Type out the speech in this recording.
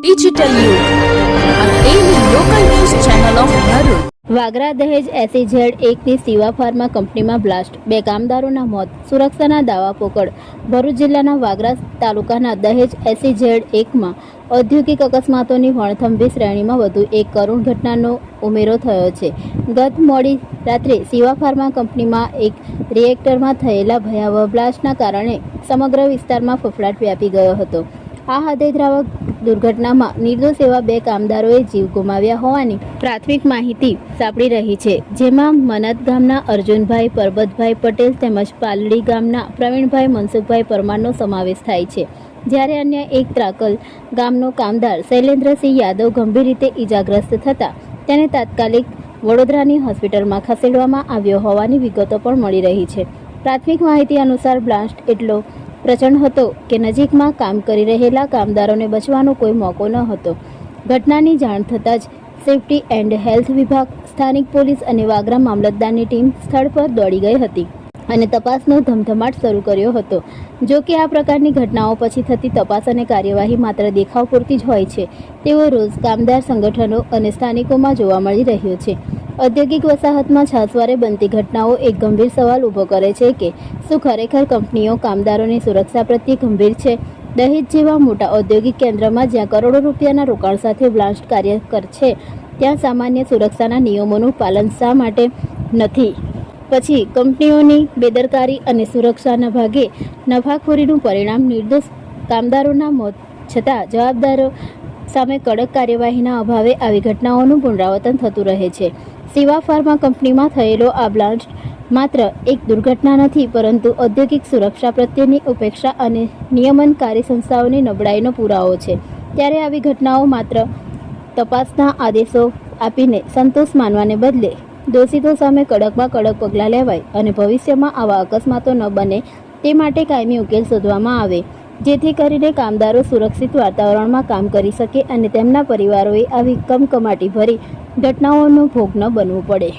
Digital Vagra દહેજ એસીઝેડ એકની સિવા pharma કંપનીમાં બ્લાસ્ટ. બે કામદારોના મોત, સુરક્ષાના દાવા પોકળ. ભરૂચ જિલ્લાના વાગરા તાલુકાના દહેજ એસીઝેડ એકમાં ઔદ્યોગિક અકસ્માતોની વણથંભી શ્રેણીમાં વધુ એક કરુણ ઘટનાનો ઉમેરો થયો છે. ગત મોડી રાત્રે સિવા ફાર્મા કંપનીમાં એક રિએક્ટરમાં થયેલા ભયાવહ બ્લાસ્ટના કારણે સમગ્ર વિસ્તારમાં ફફડાટ વ્યાપી ગયો હતો. આ હૃદયદ્રાવક દુર્ઘટનામાં નિર્દોષ એવા બે કામદારોએ જીવ ગુમાવ્યા હોવાની પ્રાથમિક માહિતી સાંપડી રહી છે, જેમાં મનત ગામના અર્જુનભાઈ, પરબતભાઈ પટેલ તેમજ પાલડી ગામના પ્રવીણભાઈ, મનસુખભાઈ પરમારનો સમાવેશ થાય છે. જ્યારે અન્ય એક ત્રાકલ ગામનો કામદાર શૈલેન્દ્રસિંહ યાદવ ગંભીર રીતે ઈજાગ્રસ્ત થતા, તેને તાત્કાલિક વડોદરાની હોસ્પિટલમાં ખસેડવામાં આવ્યો હોવાની વિગતો પણ મળી રહી છે. પ્રાથમિક માહિતી અનુસાર બ્લાસ્ટ એટલો પ્રચંડ હતો કે નજીકમાં કામ કરી રહેલા કામદારોને બચવાનો કોઈ મોકો ન હતો. ઘટનાની જાણ થતાં જ સેફટી એન્ડ હેલ્થ વિભાગ, સ્થાનિક પોલીસ અને વાગરા મામલતદારની ટીમ સ્થળ પર દોડી ગઈ હતી અને તપાસનો ધમધમાટ શરૂ કર્યો હતો. જો કે આ પ્રકારની ઘટનાઓ પછી થતી તપાસ અને કાર્યવાહી માત્ર દેખાવ પૂરતી જ હોય છે. તેવો રોજ કામદાર સંગઠનો અને સ્થાનિકોમાં જોવા મળી રહ્યો છે. ઔદ્યોગિક વસાહતમાં છાસવારે બનતી ઘટનાઓ એક ગંભીર સવાલ ઊભો કરે છે કે શું ખરેખર કંપનીઓ, કામદારોની સુરક્ષા પ્રત્યે ગંભીર છે? દહેજ જેવા મોટા ઔદ્યોગિક કેન્દ્રમાં જ્યાં કરોડો રૂપિયાના રોકાણ સાથે બ્લાસ્ટ કાર્ય કર છે, ત્યાં સામાન્ય સુરક્ષાના નિયમોનું પાલન શા માટે નથી? પછી, કંપનીઓની બેદરકારી અને સુરક્ષાના ભાગે નફાખોરીનું પરિણામ નિર્દોષ કામદારોના મોત છતાં જવાબદારો સામે કડક કાર્યવાહીના અભાવે આવી ઘટનાઓનું પુનરાવર્તન થતું રહે છે. સેવા ફાર્મા કંપનીમાં થયેલો આ બ્લાસ્ટ માત્ર એક દુર્ઘટના નથી, પરંતુ ઔદ્યોગિક સુરક્ષા પ્રત્યેની ઉપેક્ષા અને નિયમનકારી સંસ્થાઓની નબળાઈનો પુરાવો છે. ત્યારે આવી ઘટનાઓ માત્ર તપાસના આદેશો આપીને સંતોષ માનવાને બદલે દોષિતો સામે કડકમાં કડક પગલાં લેવાય અને ભવિષ્યમાં આવા અકસ્માતો ન બને તે માટે કાયમી ઉકેલ શોધવામાં આવે. જેથી કરીને કામદારો સુરક્ષિત વાતાવરણમાં કામ કરી શકે અને તેમના પરિવારોએ આવી કમકમાટી ભરી ઘટનાઓનો ભોગ ન બનવું પડે.